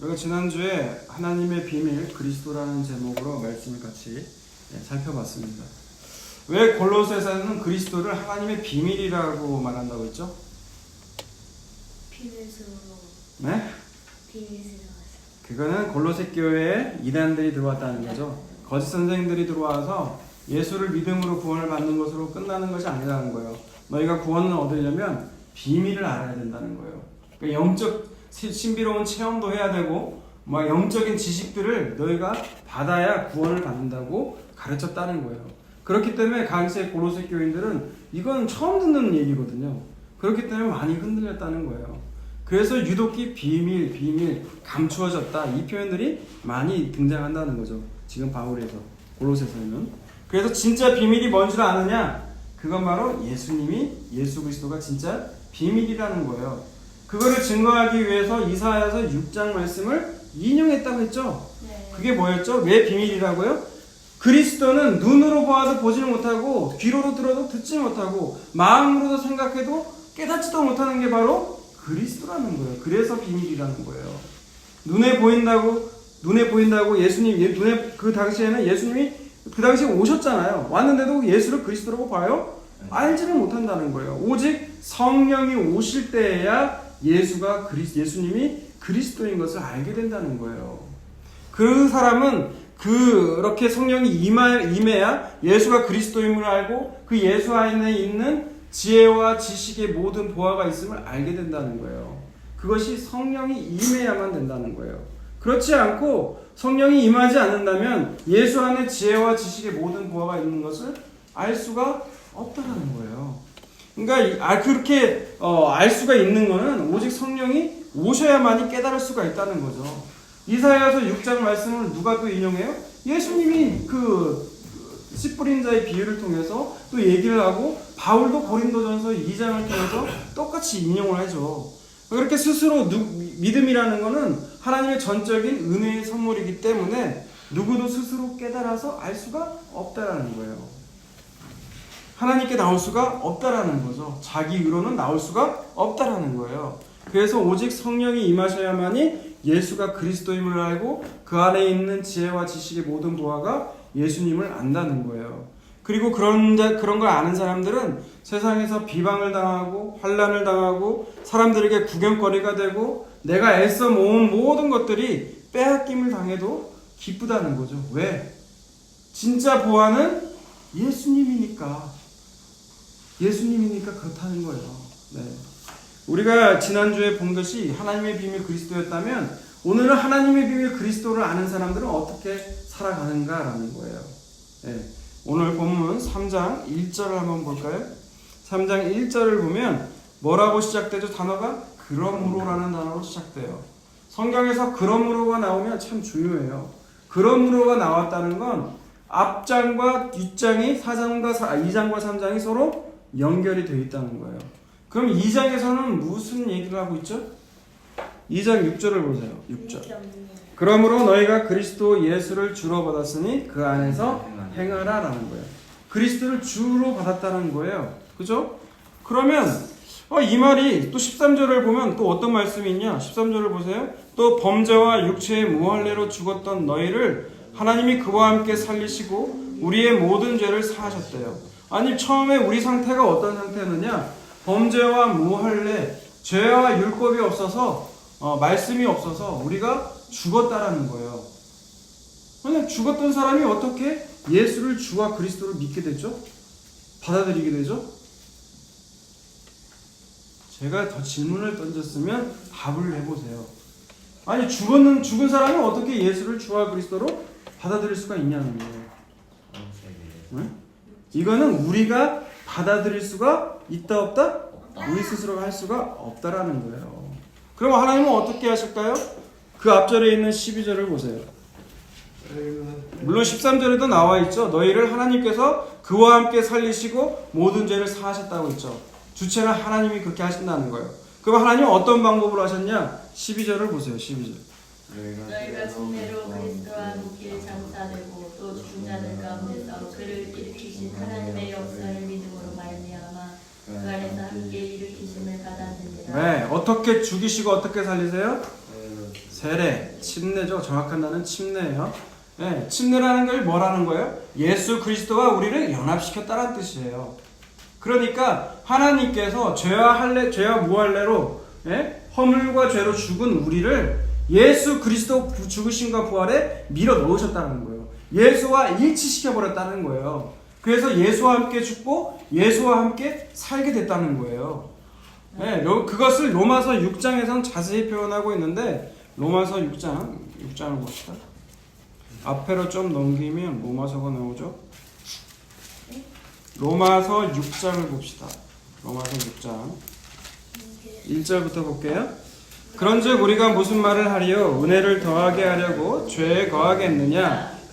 우리가 지난주에 하나님의 비밀 그리스도라는 제목으로 말씀을 같이 예, 살펴봤습니다. 왜 골로새서는 그리스도를 하나님의 비밀이라고 말한다고 했죠? 비밀스러워 네? 비밀스러워서 그거는 골로새 교회에 이단들이 들어왔다는 거죠. 거짓 선생들이 들어와서 예수를 믿음으로 구원을 받는 것으로 끝나는 것이 아니라는 거예요. 너희가 구원을 얻으려면 비밀을 알아야 된다는 거예요. 그러니까 영적 시- 신비로운 체험도 해야 되고 막 영적인 지식들을 너희가 받아야 구원을 받는다고 가르쳤다는 거예요. 그렇기 때문에 당시의 골로새 교인들은 이건 처음 듣는 얘기거든요. 그렇기 때문에 많이 흔들렸다는 거예요. 그래서 유독히 비밀, 비밀, 감추어졌다 이 표현들이 많이 등장한다는 거죠. 지금 바울에서 골로새서는. 그래서 진짜 비밀이 뭔지를 아느냐? 그건 바로 예수님이 예수 그리스도가 진짜 비밀이라는 거예요. 그거를 증거하기 위해서 이사야서 6장 말씀을 인용했다고 했죠. 네. 그게 뭐였죠? 왜 비밀이라고요? 그리스도는 눈으로 보아도 보지는 못하고 귀로도 들어도 듣지 못하고 마음으로도 생각해도 깨닫지도 못하는 게 바로 그리스도라는 거예요. 그래서 비밀이라는 거예요. 눈에 보인다고 눈에 보인다고 예수님 예- 눈에 그 당시에는 예수님이 그 당시에 오셨잖아요. 왔는데도 예수를 그리스도라고 봐요? 알지는 못한다는 거예요. 오직 성령이 오실 때에야 예수가 그리 예수님이 그리스도인 것을 알게 된다는 거예요. 그 사람은 그렇게 성령이 임하, 임해야 예수가 그리스도임을 알고 그 예수 안에 있는 지혜와 지식의 모든 보화가 있음을 알게 된다는 거예요. 그것이 성령이 임해야만 된다는 거예요. 그렇지 않고 성령이 임하지 않는다면 예수 안에 지혜와 지식의 모든 보화가 있는 것을 알 수가 없다는 거예요. 그러니까 이- 아, 그렇게 어, 알 수가 있는 거는 오직 성령이 오셔야만이 깨달을 수가 있다는 거죠. 이사야서 6장 말씀을 누가 또 인용해요? 예수님이 그 씨 뿌린 자의 비유를 통해서 또 얘기를 하고 바울도 고린도전서 2장을 통해서 똑같이 인용을 하죠. 그렇게 스스로 누, 믿음이라는 거는 하나님의 전적인 은혜의 선물이기 때문에 누구도 스스로 깨달아서 알 수가 없다라는 거예요. 하나님께 나올 수가 없다라는 거죠. 자기 의로는 나올 수가 없다라는 거예요. 그래서 오직 성령이 임하셔야만이 예수가 그리스도임을 알고 그 안에 있는 지혜와 지식의 모든 보화가 예수님을 안다는 거예요. 그리고 그런 자, 그런 걸 아는 사람들은 세상에서 비방을 당하고 환란을 당하고 사람들에게 구경거리가 되고 내가 애써 모은 모든 것들이 빼앗김을 당해도 기쁘다는 거죠. 왜? 진짜 보화는 예수님이니까. 예수님이니까 그렇다는 거예요. 네. 우리가 지난주에 본 것이 하나님의 비밀 그리스도였다면 오늘은 하나님의 비밀 그리스도를 아는 사람들은 어떻게 살아가는가라는 거예요. 네. 오늘 본문 3장 1절을 한번 볼까요? 3장 1절을 보면 뭐라고 시작되죠? 단어가 그러므로라는 단어로 시작돼요. 성경에서 그러므로가 나오면 참 중요해요. 그러므로가 나왔다는 건 앞장과 뒷장이 4장과 2장과 3장이 서로 연결이 되어 있다는 거예요. 그럼 2장에서는 무슨 얘기를 하고 있죠? 2장 6절을 보세요. 6절. 그러므로 너희가 그리스도 예수를 주로 받았으니 그 안에서 행하라라는 거예요. 그리스도를 주로 받았다는 거예요. 그죠? 그러면 어, 이 말이 또 13절을 보면 또 어떤 말씀이 있냐? 13절을 보세요. 또 범죄와 육체의 무할례로 죽었던 너희를 하나님이 그와 함께 살리시고 우리의 모든 죄를 사하셨대요. 아니 처음에 우리 상태가 어떤 상태였느냐? 범죄와 무할례, 죄와 율법이 없어서 어, 말씀이 없어서 우리가 죽었다라는 거예요. 근데 죽었던 사람이 어떻게 예수를 주와 그리스도를 믿게 되죠? 받아들이게 되죠? 제가 더 질문을 던졌으면 답을 해보세요. 아니 죽었는 죽은 사람이 어떻게 예수를 주와 그리스도로 받아들일 수가 있냐는 거예요. 응? 이거는 우리가 받아들일 수가 있다 없다? 우리 스스로가 할 수가 없다라는 거예요. 그럼 하나님은 어떻게 하실까요? 그 앞절에 있는 12절을 보세요. 물론 13절에도 나와 있죠. 너희를 하나님께서 그와 함께 살리시고 모든 죄를 사하셨다고 했죠. 주체는 하나님이 그렇게 하신다는 거예요. 그럼 하나님은 어떤 방법으로 하셨냐? 12절을 보세요. 12절. 너희가 진례로 그리스도와 함께 장사되고 또 죽은 자들 가운데서 그를 일으키신 하나님의 역사를 믿음으로 말미암아 그 안에서 함께 일으키심을 받았느니라 네, 어떻게 죽이시고 어떻게 살리세요? 세 세례, 침례죠. 정확한 단어는 침례예요. 예, 침례라는 걸 뭐라는 거예요? 예수 그리스도와 우리를 연합시켰다는 뜻이에요. 그러니까 하나님께서 죄와 할례, 죄와 무할례로 예? 허물과 죄로 죽은 우리를 예수 그리스도 부- 죽으심과 부활에 밀어 넣으셨다는 거예요. 예수와 일치시켜 버렸다는 거예요. 그래서 예수와 함께 죽고 예수와 함께 살게 됐다는 거예요. 네, 로- 그것을 로마서 6장에서는 자세히 표현하고 있는데 로마서 6장 6장을 봅시다. 앞에로 좀 넘기면 로마서가 나오죠. 로마서 6장을 봅시다. 로마서 6장 1절부터 볼게요. 그런즉 우리가 무슨 말을 하리요 은혜를 더하게 하려고 죄에 거하겠느냐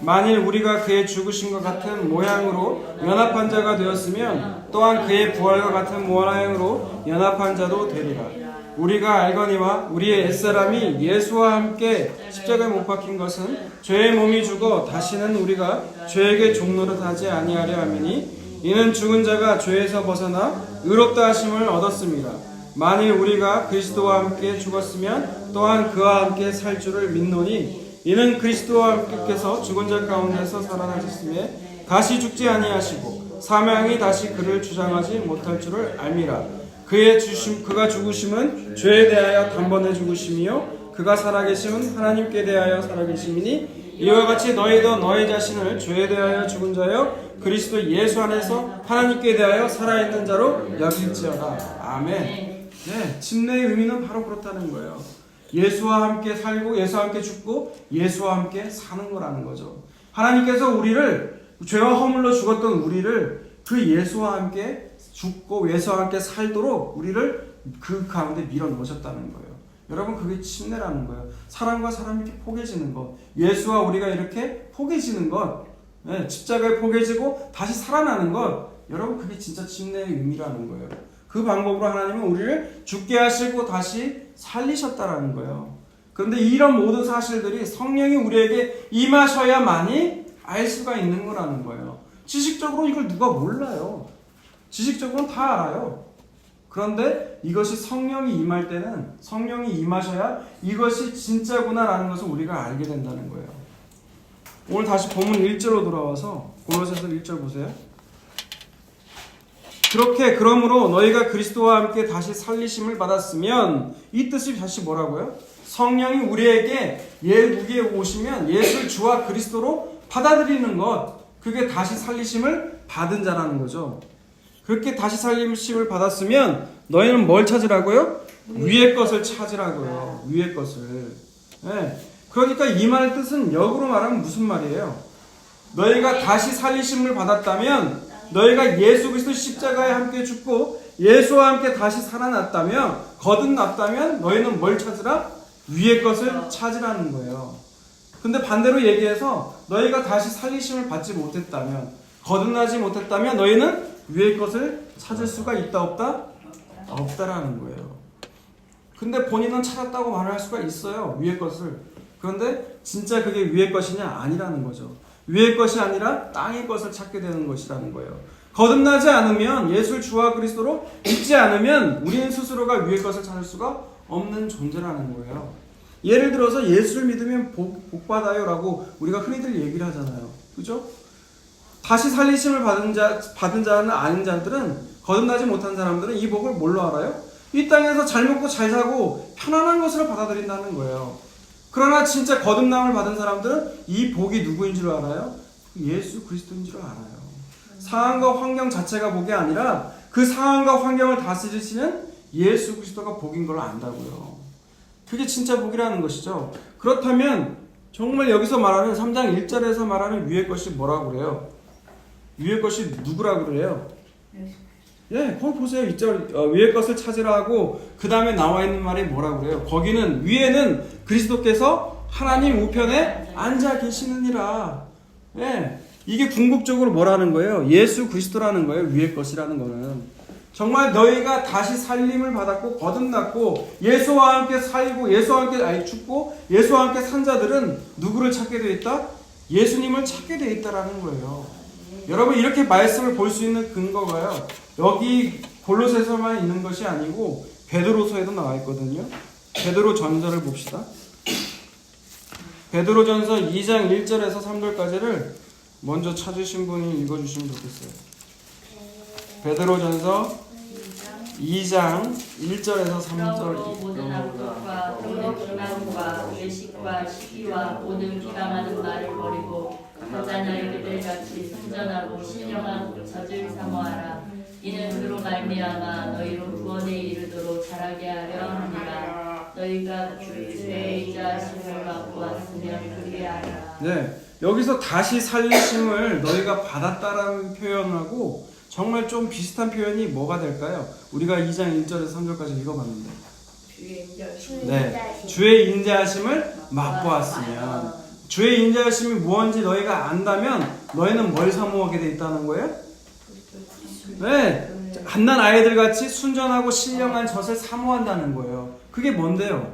만일 우리가 그의 죽으심과 같은 모양으로 연합한 자가 되었으면 또한 그의 부활과 같은 모양으로 연합한 자도 되리라 우리가 알거니와 우리의 옛사람이 예수와 함께 십자가에 못 박힌 것은 죄의 몸이 죽어 다시는 우리가 죄에게 종노릇하지 아니하려 함이니 이는 죽은 자가 죄에서 벗어나 의롭다 하심을 얻었습니다. 만일 우리가 그리스도와 함께 죽었으면 또한 그와 함께 살 줄을 믿노니 이는 그리스도와 함께께서 죽은 자 가운데서 살아나셨음에 다시 죽지 아니하시고 사명이 다시 그를 주장하지 못할 줄을 알미라. 그의 주심 그가 죽으심은 죄에 대하여 단번에 죽으심이요 그가 살아계심은 하나님께 대하여 살아계심이니 이와 같이 너희도 너희 자신을 죄에 대하여 죽은 자여 그리스도 예수 안에서 하나님께 대하여 살아있는 자로 여길지어다 아멘. 네, 침례의 의미는 바로 그렇다는 거예요. 예수와 함께 살고 예수와 함께 죽고 예수와 함께 사는 거라는 거죠. 하나님께서 우리를 죄와 허물로 죽었던 우리를 그 예수와 함께 죽고 예수와 함께 살도록 우리를 그 가운데 밀어 넣으셨다는 거예요. 여러분 그게 침례라는 거예요. 사람과 사람이 이렇게 포개지는 것, 예수와 우리가 이렇게 포개지는 것, 네, 십자가에 포개지고 다시 살아나는 것, 여러분 그게 진짜 침례의 의미라는 거예요. 그 방법으로 하나님은 우리를 죽게 하시고 다시 살리셨다라는 거예요. 그런데 이런 모든 사실들이 성령이 우리에게 임하셔야만이 알 수가 있는 거라는 거예요. 지식적으로 이걸 누가 몰라요. 지식적으로는 다 알아요. 그런데 이것이 성령이 임할 때는 성령이 임하셔야 이것이 진짜구나라는 것을 우리가 알게 된다는 거예요. 오늘 다시 본문 1절로 돌아와서 고로새서 1절 보세요. 그렇게 그러므로 너희가 그리스도와 함께 다시 살리심을 받았으면 이 뜻이 다시 뭐라고요? 성령이 우리에게 예 우리에 오시면 예수를 주와 그리스도로 받아들이는 것 그게 다시 살리심을 받은 자라는 거죠. 그렇게 다시 살림심을 받았으면 너희는 뭘 찾으라고요? 위의 것을 찾으라고요. 위의 것을. 예. 그러니까 이 말의 뜻은 역으로 말하면 무슨 말이에요? 너희가 다시 살리심을 받았다면 너희가 예수 그리스도 십자가에 함께 죽고 예수와 함께 다시 살아났다면 거듭났다면 너희는 뭘 찾으라? 위의 것을 찾으라는 거예요. 근데 반대로 얘기해서 너희가 다시 살리심을 받지 못했다면 거듭나지 못했다면 너희는 위의 것을 찾을 수가 있다 없다? 없다라는 거예요. 근데 본인은 찾았다고 말할 수가 있어요. 위의 것을. 그런데 진짜 그게 위의 것이냐? 아니라는 거죠. 위의 것이 아니라 땅의 것을 찾게 되는 것이라는 거예요. 거듭나지 않으면 예술 주와 그리스도로 믿지 않으면 우리는 스스로가 위의 것을 찾을 수가 없는 존재라는 거예요. 예를 들어서 예수를 믿으면 복, 복 받아요라고 우리가 흔히들 얘기를 하잖아요. 그죠? 다시 살리심을 받은 자 받은 자는 아닌 자들은 거듭나지 못한 사람들은 이 복을 뭘로 알아요? 이 땅에서 잘 먹고 잘 사고 편안한 것으로 받아들인다는 거예요. 그러나 진짜 거듭남을 받은 사람들은 이 복이 누구인 줄 알아요? 예수 그리스도인 줄 알아요. 상황과 환경 자체가 복이 아니라 그 상황과 환경을 다스리시는 예수 그리스도가 복인 걸 안다고요. 그게 진짜 복이라는 것이죠. 그렇다면 정말 여기서 말하는 3장 1절에서 말하는 위의 것이 뭐라고 그래요? 위의 것이 누구라고 그래요? 예, 거기 보세요. 이절 어, 위의 것을 찾으라 하고 그 다음에 나와 있는 말이 뭐라고 그래요? 거기는 위에는 그리스도께서 하나님 우편에 앉아 계시느니라. 예. 이게 궁극적으로 뭐라는 거예요? 예수 그리스도라는 거예요. 위의 것이라는 거는. 정말 너희가 다시 살림을 받았고 거듭났고 예수와 함께 살고 예수와 함께 아니 죽고 예수와 함께 산 자들은 누구를 찾게 돼 있다? 예수님을 찾게 돼 있다라는 거예요. 여러분 이렇게 말씀을 볼 수 있는 근거가요. 여기 골로새서만 있는 것이 아니고 베드로서에도 나와 있거든요. 베드로 전서를 봅시다. 베드로 전서 2장 1절에서 3절까지를 먼저 찾으신 분이 읽어 주시면 좋겠어요. 베드로 전서 2장 1절에서 그러므로 3절. 모든 악독과 모든 기만과 외식과 시기와 모든 비방하는 말을 버리고 여자 너희들 같이 순전하고 신령하고 젖을 사모하라 이는 그로 말미암아 너희로 구원에 이르도록 자라게 하려 함이라 너희가 주의 이자심을 받고 왔으면 그리하라 네. 여기서 다시 살리심을 너희가 받았다라는 표현하고 정말 좀 비슷한 표현이 뭐가 될까요? 우리가 2장 1절에서 3절까지 읽어봤는데. 주의 인자심 네. 주의 인자하심을 맛보았으면 주의 인자하심이 무언지 너희가 안다면 너희는 뭘 사모하게 돼 있다는 거예요? 네. 갓난 아이들 같이 순전하고 신령한 젖을 사모한다는 거예요. 그게 뭔데요?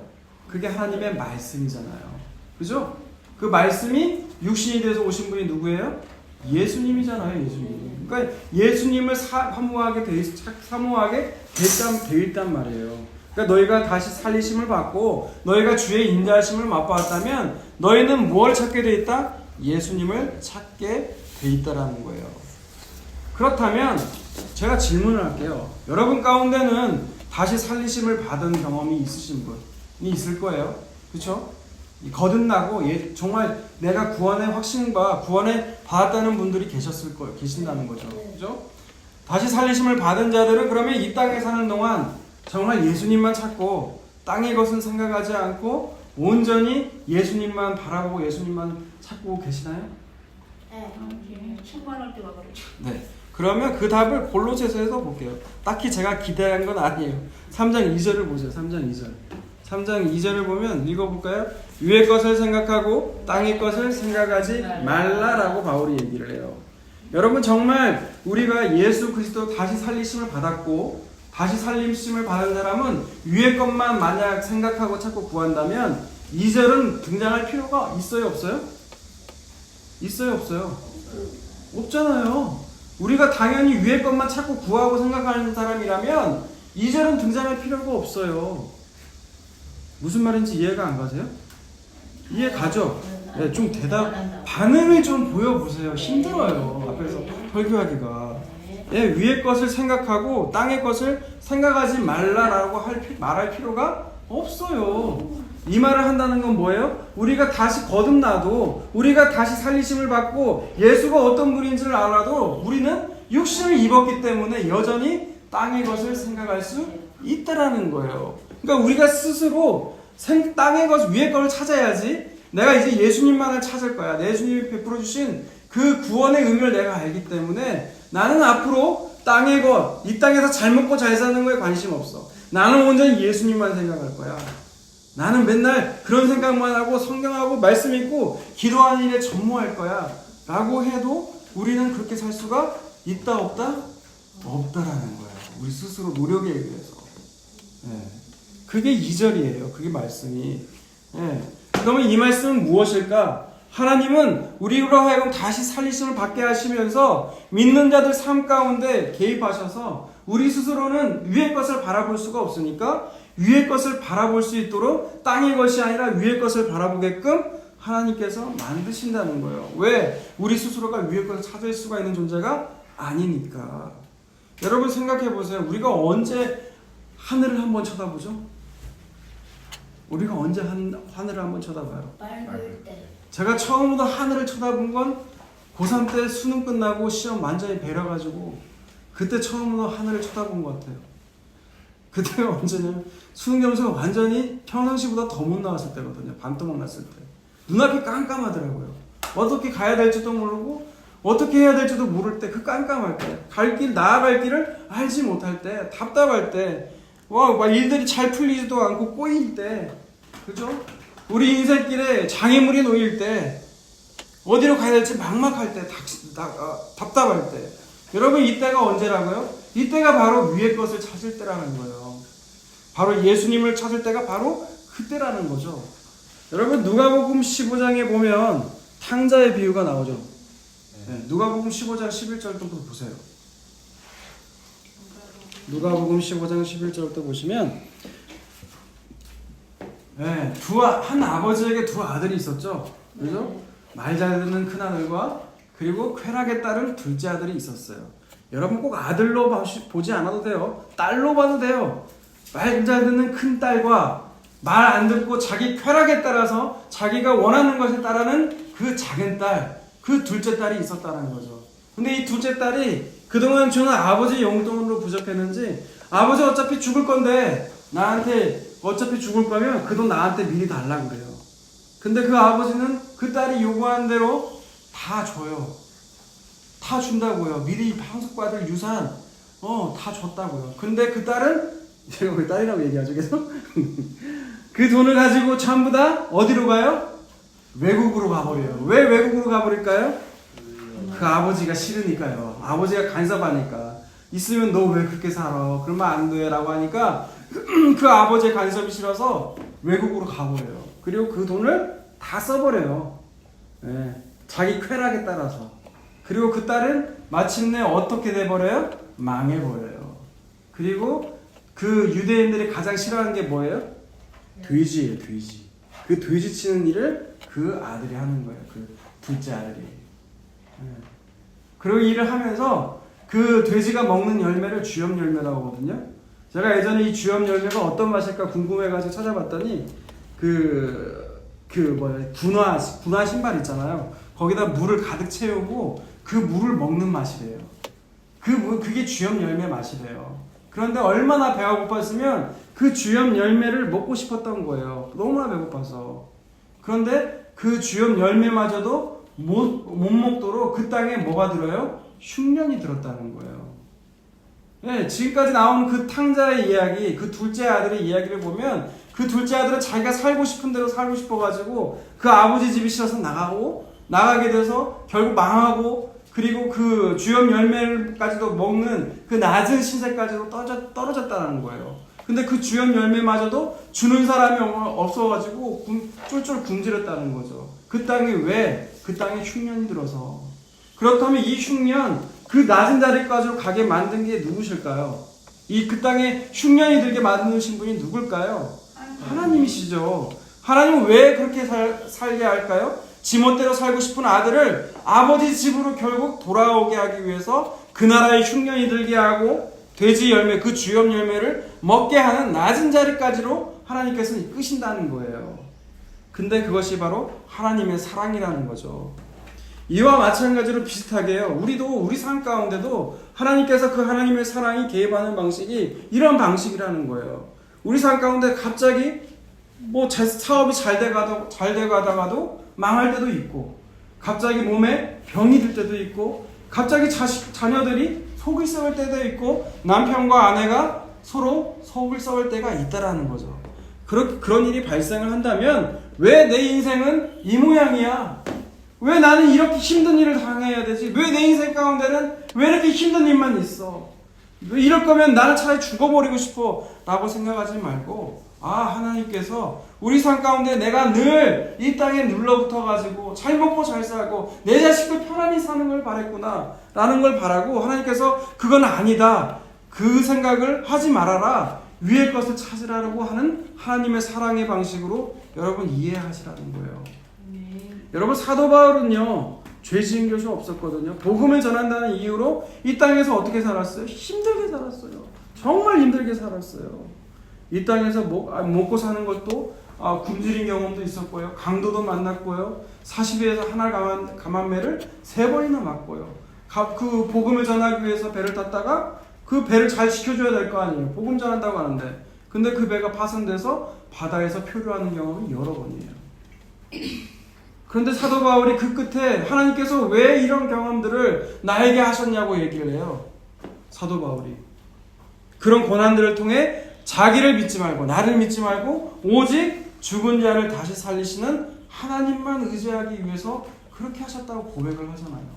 그게 하나님의 말씀이잖아요. 그죠? 그 말씀이 육신이 돼서 오신 분이 누구예요? 예수님이잖아요, 예수님. 그러니까 예수님을 사, 사모하게 돼, 있- 사모하게 됐단, 돼 있단 말이에요. 그러니까 너희가 다시 살리심을 받고 너희가 주의 인자하심을 맛보았다면 너희는 뭘 찾게 돼 있다? 예수님을 찾게 돼 있다라는 거예요. 그렇다면 제가 질문을 할게요. 여러분 가운데는 다시 살리심을 받은 경험이 있으신 분이 있을 거예요. 그렇죠? 거듭나고 예, 정말 내가 구원의 확신과 구원에 받았다는 분들이 계셨을 거예요. 계신다는 거죠. 그죠? 다시 살리심을 받은 자들은 그러면 이 땅에 사는 동안 정말 예수님만 찾고 땅의 것은 생각하지 않고 온전히 예수님만 바라보고 예수님만 찾고 계시나요? 충만할 때가 그렇죠. 네. 그러면 그 답을 골로새서에서 볼게요. 딱히 제가 기대한 건 아니에요. 3장 2절을 보세요. 3장 2절. 3장 2절을 보면 읽어볼까요? 위의 것을 생각하고 땅의 것을 생각하지 말라라고 바울이 얘기를 해요. 여러분 정말 우리가 예수 그리스도 다시 살리심을 받았고 다시 살림심을 받은 사람은 위의 것만 만약 생각하고 찾고 구한다면 2절은 등장할 필요가 있어요 없어요? 있어요 없어요? 없잖아요. 우리가 당연히 위의 것만 찾고 구하고 생각하는 사람이라면 2절은 등장할 필요가 없어요. 무슨 말인지 이해가 안 가세요? 이해 가죠? 네, 좀 대답, 반응을 좀 보여보세요. 힘들어요. 앞에서 설교하기가. 예, 위의 것을 생각하고 땅의 것을 생각하지 말라라고 할, 피- 말할 필요가 없어요. 이 말을 한다는 건 뭐예요? 우리가 다시 거듭나도 우리가 다시 살리심을 받고 예수가 어떤 분인지를 알아도 우리는 육신을 입었기 때문에 여전히 땅의 것을 생각할 수 있다라는 거예요. 그러니까 우리가 스스로 생, 땅의 것 위의 것을 찾아야지 내가 이제 예수님만을 찾을 거야. 예수님이 베풀어 주신 그 구원의 의미를 내가 알기 때문에 나는 앞으로 땅의 것, 이 땅에서 잘 먹고 잘 사는 거에 관심 없어. 나는 온전히 예수님만 생각할 거야. 나는 맨날 그런 생각만 하고 성경하고 말씀 읽고 기도하는 일에 전무할 거야. 라고 해도 우리는 그렇게 살 수가 있다 없다? 없다라는 거야. 우리 스스로 노력에 의해서. 예. 그게 2절이에요. 그게 말씀이. 예. 그러면 이 말씀은 무엇일까? 하나님은 우리로 하여금 다시 살리심을 받게 하시면서 믿는 자들 삶 가운데 개입하셔서 우리 스스로는 위의 것을 바라볼 수가 없으니까 위의 것을 바라볼 수 있도록 땅의 것이 아니라 위의 것을 바라보게끔 하나님께서 만드신다는 거예요. 왜? 우리 스스로가 위의 것을 찾을 수가 있는 존재가 아니니까. 여러분 생각해 보세요. 우리가 언제 하늘을 한번 쳐다보죠? 우리가 언제 한, 하늘을 한번 쳐다봐요? 맑을 때. 제가 처음으로 하늘을 쳐다본 건 고3 때 수능 끝나고 시험 완전히 배려가지고 그때 처음으로 하늘을 쳐다본 것 같아요. 그때가 언제냐면 수능 점수가 완전히 평상시보다 더 못 나왔을 때거든요. 반토막 났을 때. 눈앞이 깜깜하더라고요. 어떻게 가야 될지도 모르고 어떻게 해야 될지도 모를 때 그 깜깜할 때 갈 길 나아갈 길을 알지 못할 때 답답할 때 와, 막 일들이 잘 풀리지도 않고 꼬일 때 그죠? 우리 인생길에 장애물이 놓일 때 어디로 가야 될지 막막할 때 어, 답답할 때 여러분 이때가 언제라고요? 이때가 바로 위의 것을 찾을 때라는 거예요. 바로 예수님을 찾을 때가 바로 그때라는 거죠. 여러분 누가복음 15장에 보면 탕자의 비유가 나오죠. 네, 누가복음 15장 11절부터 보세요. 누가복음 15장 11절부터 보시면 네, 두 아, 한 아버지에게 두 아들이 있었죠. 그죠? 말 잘 듣는 큰 아들과 그리고 쾌락에 따른 둘째 아들이 있었어요. 여러분 꼭 아들로 보지 않아도 돼요. 딸로 봐도 돼요. 말 잘 듣는 큰 딸과 말 안 듣고 자기 쾌락에 따라서 자기가 원하는 것에 따르는 그 작은 딸, 그 둘째 딸이 있었다는 거죠. 근데 이 둘째 딸이 그동안 주는 아버지 용돈으로 부족했는지 아버지 어차피 죽을 건데 나한테 어차피 죽을 거면 그 돈 나한테 미리 달라 그래요. 근데 그 아버지는 그 딸이 요구한 대로 다 줘요. 다 준다고요. 미리 상속받을 유산, 어, 다 줬다고요. 근데 그 딸은, 제가 왜 딸이라고 얘기하죠, 계속? 그 돈을 가지고 전부 다 어디로 가요? 외국으로 가버려요. 왜 외국으로 가버릴까요? 그 아버지가 싫으니까요. 아버지가 간섭하니까. 있으면 너 왜 그렇게 살아? 그러면 안 돼. 라고 하니까 그 아버지의 간섭이 싫어서 외국으로 가버려요. 그리고 그 돈을 다 써버려요. 예, 자기 쾌락에 따라서. 그리고 그 딸은 마침내 어떻게 돼버려요? 망해버려요. 그리고 그 유대인들이 가장 싫어하는 게 뭐예요? 돼지예요, 돼지. 그 돼지 치는 일을 그 아들이 하는 거예요. 그 둘째 아들이. 예. 그리고 일을 하면서 그 돼지가 먹는 열매를 주염 열매라고 하거든요. 제가 예전에 이 주염 열매가 어떤 맛일까 궁금해가지고 찾아봤더니 그, 그 뭐야, 분화, 분화 신발 있잖아요. 거기다 물을 가득 채우고 그 물을 먹는 맛이래요. 그, 물- 그게 주염 열매 맛이래요. 그런데 얼마나 배가 고팠으면 그 주염 열매를 먹고 싶었던 거예요. 너무나 배고파서. 그런데 그 주염 열매마저도 못, 못 먹도록 그 땅에 뭐가 들어요? 흉년이 들었다는 거예요. 네, 지금까지 나온 그 탕자의 이야기, 그 둘째 아들의 이야기를 보면 그 둘째 아들은 자기가 살고 싶은 대로 살고 싶어가지고 그 아버지 집이 싫어서 나가고 나가게 돼서 결국 망하고 그리고 그 주염 열매까지도 먹는 그 낮은 신세까지도 떨어졌, 떨어졌다는 거예요. 근데 그 주염 열매마저도 주는 사람이 없어가지고 굶- 쫄쫄 굶주렸다는 거죠. 그 땅이 왜? 그 땅에 흉년이 들어서. 그렇다면 이 흉년, 그 낮은 자리까지로 가게 만든 게 누구실까요? 이 그 땅에 흉년이 들게 만드신 분이 누굴까요? 하나님이시죠. 하나님은 왜 그렇게 살, 살게 할까요? 지멋대로 살고 싶은 아들을 아버지 집으로 결국 돌아오게 하기 위해서 그 나라에 흉년이 들게 하고 돼지 열매, 그 주염 열매를 먹게 하는 낮은 자리까지로 하나님께서 이끄신다는 거예요. 근데 그것이 바로 하나님의 사랑이라는 거죠. 이와 마찬가지로 비슷하게요. 우리도 우리 삶 가운데도 하나님께서 그 하나님의 사랑이 개입하는 방식이 이런 방식이라는 거예요. 우리 삶 가운데 갑자기 뭐 자- 사업이 잘 돼가다가도 망할 때도 있고, 갑자기 몸에 병이 들 때도 있고, 갑자기 자식 자녀들이 속을 썩을 때도 있고, 남편과 아내가 서로 속을 썩을 때가 있다라는 거죠. 그런 그런 일이 발생을 한다면 왜 내 인생은 이 모양이야? 왜 나는 이렇게 힘든 일을 당해야 되지? 왜 내 인생 가운데는 왜 이렇게 힘든 일만 있어? 왜 이럴 거면 나는 차라리 죽어버리고 싶어 라고 생각하지 말고 아 하나님께서 우리 삶 가운데 내가 늘 이 땅에 눌러붙어 가지고 잘 먹고 잘 살고 내 자식도 편안히 사는 걸 바랬구나 라는 걸 바라고 하나님께서 그건 아니다 그 생각을 하지 말아라 위의 것을 찾으라고 하는 하나님의 사랑의 방식으로 여러분 이해하시라는 거예요 여러분 사도 바울은요 죄 지은 것이 없었거든요. 복음을 전한다는 이유로 이 땅에서 어떻게 살았어요? 힘들게 살았어요. 정말 힘들게 살았어요. 이 땅에서 먹, 아, 먹고 사는 것도 아, 굶주린 경험도 있었고요. 강도도 만났고요. 40에서 하나 가만, 가만매를 세 번이나 맞고요. 가- 그 복음을 전하기 위해서 배를 탔다가 그 배를 잘 지켜줘야 될 거 아니에요. 복음 전한다고 하는데. 근데 그 배가 파손돼서 바다에서 표류하는 경험이 여러 번이에요. 그런데 사도 바울이 그 끝에 하나님께서 왜 이런 경험들을 나에게 하셨냐고 얘기를 해요. 사도 바울이. 그런 고난들을 통해 자기를 믿지 말고 나를 믿지 말고 오직 죽은 자를 다시 살리시는 하나님만 의지하기 위해서 그렇게 하셨다고 고백을 하잖아요.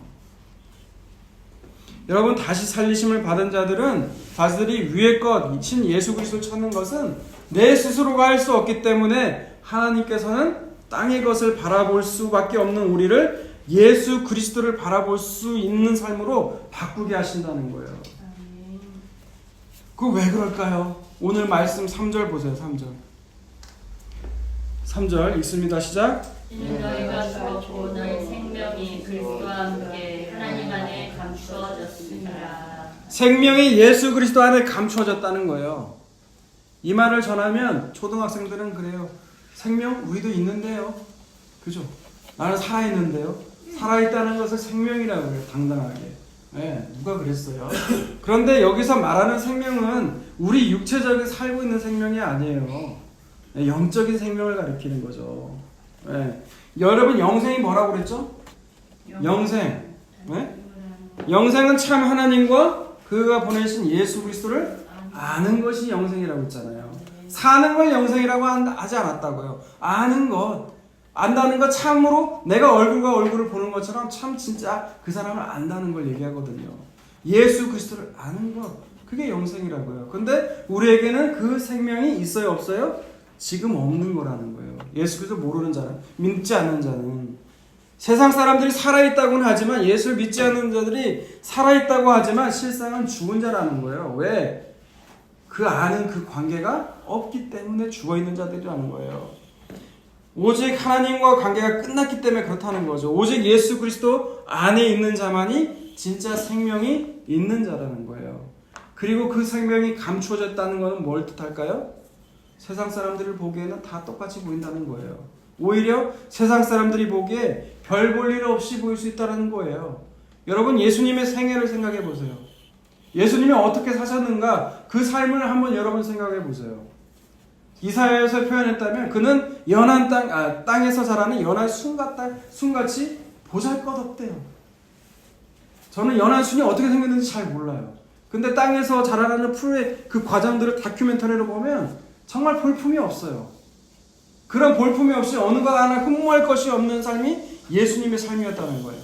여러분 다시 살리심을 받은 자들은 자들이 위의 것이신 예수 그리스도를 찾는 것은 내 스스로가 할 수 없기 때문에 하나님께서는 땅의 것을 바라볼 수밖에 없는 우리를 예수 그리스도를 바라볼 수 있는 삶으로 바꾸게 하신다는 거예요. 그 왜 그럴까요? 오늘 말씀 3절 보세요. 3절. 3절 읽습니다. 시작. 이는 너희가 죽었고 너희 생명이 그리스도와 함께 하나님 안에 감추어졌습니다. 생명이 예수 그리스도 안에 감추어졌다는 거예요. 이 말을 전하면 초등학생들은 그래요. 생명 우리도 있는데요. 그죠? 나는 살아 있는데요. 살아 있다는 것을 생명이라고 해요. 당당하게. 네, 누가 그랬어요? 그런데 여기서 말하는 생명은 우리 육체적인 살고 있는 생명이 아니에요. 네, 영적인 생명을 가리키는 거죠. 네. 여러분 영생이 뭐라고 그랬죠? 영생. 네? 영생은 참 하나님과 그가 보내신 예수 그리스도를 아는 것이 영생이라고 했잖아요. 사는 걸 영생이라고 한- 하지 않았다고요. 아는 것. 안다는 것 참으로 내가 얼굴과 얼굴을 보는 것처럼 참 진짜 그 사람을 안다는 걸 얘기하거든요. 예수 그리스도를 아는 것. 그게 영생이라고요. 근데 우리에게는 그 생명이 있어요, 없어요? 지금 없는 거라는 거예요. 예수 그리스도 모르는 자는, 믿지 않는 자는. 세상 사람들이 살아있다고는 하지만 예수를 믿지 않는 자들이 살아있다고 하지만 실상은 죽은 자라는 거예요. 왜? 그 아는 그 관계가 없기 때문에 죽어있는 자들이라는 거예요. 오직 하나님과 관계가 끝났기 때문에 그렇다는 거죠. 오직 예수 그리스도 안에 있는 자만이 진짜 생명이 있는 자라는 거예요. 그리고 그 생명이 감추어졌다는 것은 뭘 뜻할까요? 세상 사람들을 보기에는 다 똑같이 보인다는 거예요. 오히려 세상 사람들이 보기에 별 볼 일 없이 보일 수 있다는 거예요. 여러분 예수님의 생애를 생각해 보세요. 예수님이 어떻게 사셨는가 그 삶을 한번 여러분 생각해 보세요. 이사야에서 표현했다면 그는 연한 땅 아, 땅에서 자라는 연한 순같 순같이 보잘 것 없대요. 저는 연한 순이 어떻게 생겼는지 잘 몰라요. 근데 땅에서 자라나는 풀의 그 과정들을 다큐멘터리로 보면 정말 볼품이 없어요. 그런 볼품이 없이 어느 것 하나 흠모할 것이 없는 삶이 예수님의 삶이었다는 거예요.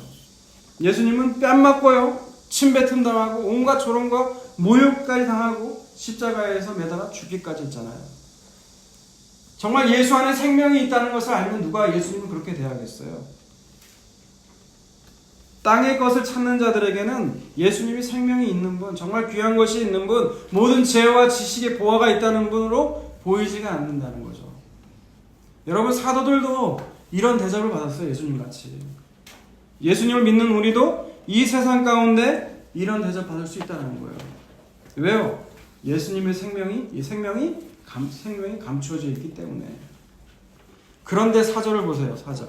예수님은 뺨 맞고요, 침뱉음 당하고 온갖 조롱과 모욕까지 당하고 십자가에서 매달아 죽기까지 했잖아요. 정말 예수 안에 생명이 있다는 것을 알면 누가 예수님을 그렇게 대하겠어요? 땅의 것을 찾는 자들에게는 예수님이 생명이 있는 분, 정말 귀한 것이 있는 분, 모든 지혜와 지식의 보화가 있다는 분으로 보이지가 않는다는 거죠. 여러분 사도들도 이런 대접을 받았어요. 예수님 같이. 예수님을 믿는 우리도 이 세상 가운데 이런 대접 받을 수 있다는 거예요. 왜요? 예수님의 생명이 이 생명이 감, 생명이 감추어져 있기 때문에. 그런데 사절을 보세요. 사절.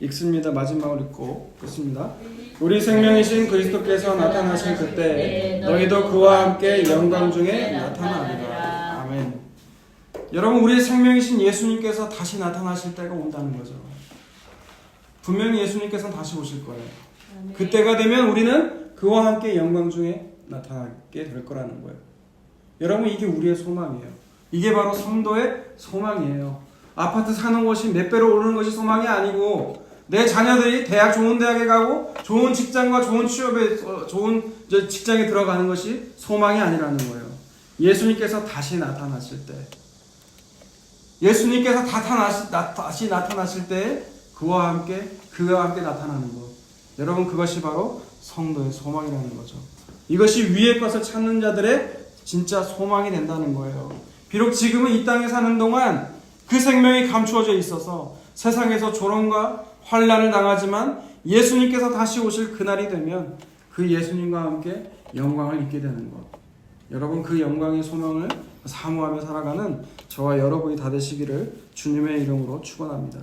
읽습니다. 마지막을 읽고 읽습니다. 우리 생명이신 그리스도께서 나타나신 그때 너희도 그와 함께 영광 중에 나타나리라. 아멘. 여러분 우리의 생명이신 예수님께서 다시 나타나실 때가 온다는 거죠. 분명히 예수님께서는 다시 오실 거예요. 그때가 되면 우리는 그와 함께 영광 중에 나타나게 될 거라는 거예요. 여러분 이게 우리의 소망이에요. 이게 바로 성도의 소망이에요. 아파트 사는 것이 몇 배로 오르는 것이 소망이 아니고 내 자녀들이 대학 좋은 대학에 가고 좋은 직장과 좋은 취업에 어, 좋은 저 직장에 들어가는 것이 소망이 아니라는 거예요. 예수님께서 다시 나타나실 때 예수님께서 나타나시, 나, 다시 나타나실 때 그와 함께 그와 함께 나타나는 것. 여러분 그것이 바로 성도의 소망이라는 거죠. 이것이 위의 것을 찾는 자들의 진짜 소망이 된다는 거예요. 비록 지금은 이 땅에 사는 동안 그 생명이 감추어져 있어서 세상에서 조롱과 환란을 당하지만 예수님께서 다시 오실 그날이 되면 그 예수님과 함께 영광을 입게 되는 것. 여러분 그 영광의 소망을 사모하며 살아가는 저와 여러분이 다 되시기를 주님의 이름으로 축원합니다.